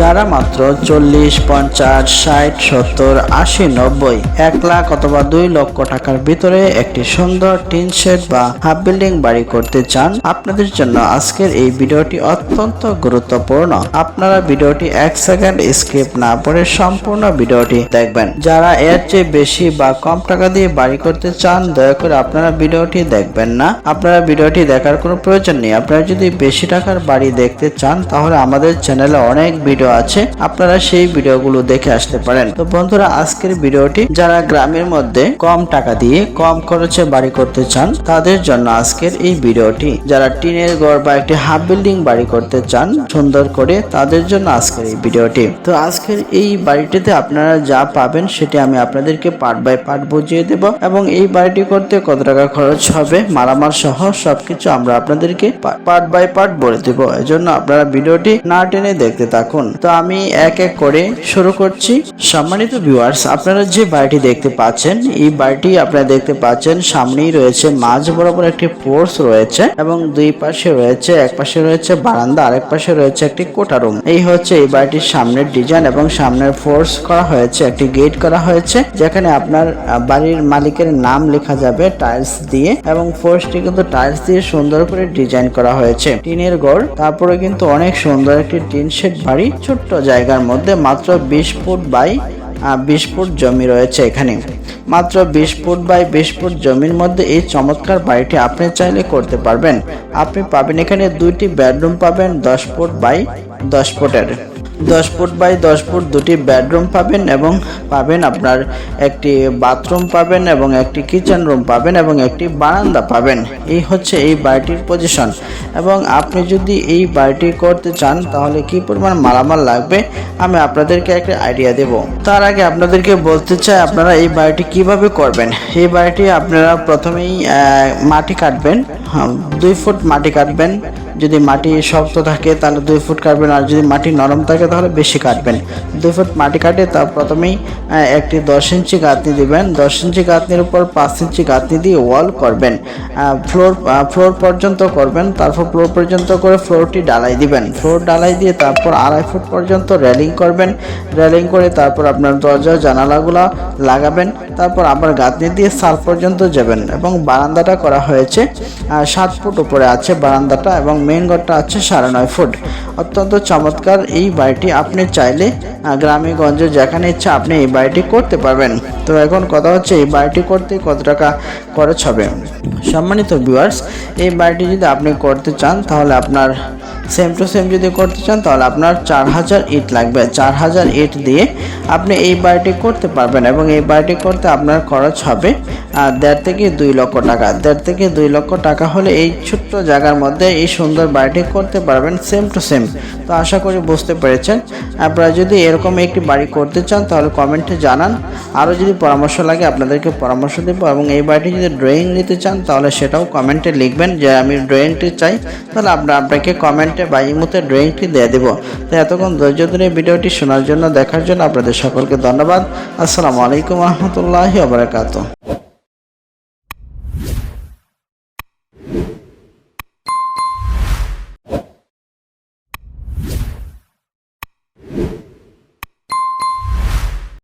যারা মাত্র চল্লিশ, পঞ্চাশ, ষাট, সত্তর, আশি, নব্বই, এক লাখ অথবা দুই লক্ষ টাকার ভিতরে একটি সুন্দর টিন শেড বা হাফ বিল্ডিং বাড়ি করতে চান, আপনাদের জন্য আজকের এই ভিডিওটি অত্যন্ত গুরুত্বপূর্ণ। আপনারা ভিডিওটি এক সেকেন্ড স্কিপ না করে সম্পূর্ণ ভিডিওটি দেখবেন। যারা এর চেয়ে বেশি বা কম টাকা দিয়ে বাড়ি করতে চান, দয়া করে আপনারা ভিডিওটি দেখবেন না। আপনারা ভিডিওটি দেখার কোনো প্রয়োজন নেই। আপনারা যদি বেশি টাকার বাড়ি দেখতে চান, তাহলে আমাদের চ্যানেলে অনেক ভিডিও আছে, আপনারা সেই ভিডিওগুলো দেখে আসতে পারেন। তো বন্ধুরা, আজকের ভিডিওটি, যারা গ্রামের মধ্যে কম টাকা দিয়ে কম খরচে বাড়ি করতে চান, তাদের জন্য আজকের এই ভিডিওটি। যারা টিনের ঘর বা একটি হাফ বিল্ডিং বাড়ি করতে চান, সুন্দর করে তাদের জন্য আজকের এই ভিডিওটি। তো আজকের এই বাড়িটিতে আপনারা যা পাবেন, সেটি আমি আপনাদেরকে পার্ট বাই পার্ট বুঝিয়ে দেব এবং এই বাড়িটি করতে কত টাকা খরচ হবে, মালামাল সহ সবকিছু আমরা আপনাদেরকে পার্ট বাই পার্ট বলে দেব। এজন্য আপনারা ভিডিওটি না টেনে দেখতে থাকুন। তো আমি এক এক করে শুরু করছি। সম্মানিত ভিউয়ার্স আপনারা যে বাড়িটি দেখতে পাচ্ছেন, এই বাড়িটি আপনারা দেখতে পাচ্ছেন, সামনেই রয়েছে মাঝ বরাবর একটি পোর্স রয়েছে এবং দুই পাশে রয়েছে, এক পাশে রয়েছে বারান্দা, আরেক পাশে রয়েছে একটি কোটা রুম এই হচ্ছে এই বাড়িটির সামনের ডিজাইন এবং সামনের ফোর্স করা হয়েছে, একটি গেট করা হয়েছে, যেখানে আপনার বাড়ির মালিকের নাম লেখা যাবে টাইলস দিয়ে এবং ফোর্সটি কিন্তু টাইলস দিয়ে সুন্দর করে ডিজাইন করা হয়েছে। টিনের ঘর তারপরে কিন্তু অনেক সুন্দর একটি টিন শেড বাড়ি ছোট্ট জায়গার মধ্যে মাত্র বিশ ফুট বাই বিশ ফুট জমি রয়েছে এখানে। মাত্র বিশ ফুট বাই, বিশ ফুট জমির মধ্যে এই চমৎকার বাড়িটি আপনি চাইলে করতে পারবেন। আপনি পাবেন এখানে দুইটি বেডরুম পাবেন, দশ ফুট বাই, দশ ফুটের। দশ ফুট বাই দশ ফুট দুটি বেডরুম পাবেন এবং পাবেন আপনার একটি বাথরুম পাবেন এবং একটি কিচেন রুম পাবেন এবং একটি বারান্দা পাবেন। এই হচ্ছে এই বাড়িটির পজিশন। এবং আপনি যদি এই বাড়িটি করতে চান, তাহলে কি পরিমাণ মালামাল লাগবে? আমি আপনাদেরকে একটা আইডিয়া দেব। তার আগে আপনাদেরকে বলতে চাই, আপনারা এই বাড়িটি কীভাবে করবেন? এই বাড়িটি আপনারা প্রথমেই মাটি কাটবেন। দুই ফুট মাটি কাটবেন। যদি মাটি শক্ত থাকে তাহলে দুই ফুট কাটবেন। আর যদি মাটি নরম থাকে তাহলে বেশি কাটবেন। দুই ফুট মাটি কাটে তা প্রথমেই একটি দশ ইঞ্চি গাঁথনি দিবেন। দশ ইঞ্চি গাঁথনির উপর পাঁচ ইঞ্চি গাঁথনি দিয়ে ওয়াল করবেন। ফ্লোর ফ্লোর পর্যন্ত করবেন। তারপর ফ্লোর পর্যন্ত করে ফ্লোরটি ডালাই দিবেন। ফ্লোর ডালাই দিয়ে তারপর আড়াই ফুট পর্যন্ত রেলিং করবেন। রেলিং করে তারপর আপনার দরজা জানালাগুলো লাগাবেন। তারপর আবার গাঁথনি দিয়ে সাল পর্যন্ত যাবেন এবং বারান্দাটা করা হয়েছে। আহ, সাত ফুট উপরে আছে বারান্দাটা এবং মেন ঘরটা আছে সাড়ে নয় ফুট। অত্যন্ত চমৎকার এই বাড়িটি। আপনি চাইলে গ্রামে গঞ্জে যেখানে ইচ্ছা আপনি এই বাড়িটি করতে পারবেন। তো এখন কথা হচ্ছে, এই বাড়িটি করতে কত টাকা খরচ হবে? সম্মানিত ভিউয়ার্স এই বাড়িটি যদি আপনি করতে চান, তাহলে আপনার সেম টু সেম যদি করতে চান, তাহলে আপনার চার হাজার ইট লাগবে। চার হাজার ইট দিয়ে আপনি এই বাড়িটি করতে পারবেন এবং এই বাড়িটি করতে আপনার খরচ হবে দেড় থেকে দুই লক্ষ টাকা। দেড় থেকে দুই লক্ষ টাকা হলে এই ছোট্ট জায়গার মধ্যে এই সুন্দর বাড়িটি করতে পারবেন সেম টু সেম তো আশা করি বুঝতে পেরেছেন। আপনারা যদি এরকম একটি বাড়ি করতে চান, তাহলে কমেন্টে জানান। আরও যদি পরামর্শ লাগে, আপনাদেরকে পরামর্শ দেবো এবং এই বাড়িটি যদি ড্রয়িং নিতে চান, তাহলে সেটাও কমেন্টে লিখবেন যে আমি ড্রয়িংটি চাই। তাহলে আপনার আপনাকে কমেন্টে বা ইমুতে ড্রয়িংটি দিয়ে দেবো। তো এতক্ষণ ধৈর্য ধরে ভিডিওটি শোনার জন্য, দেখার জন্য আপনাদের সকলকে ধন্যবাদ। আসসালামু আলাইকুম রহমতুল্লাহি আবরাকাতু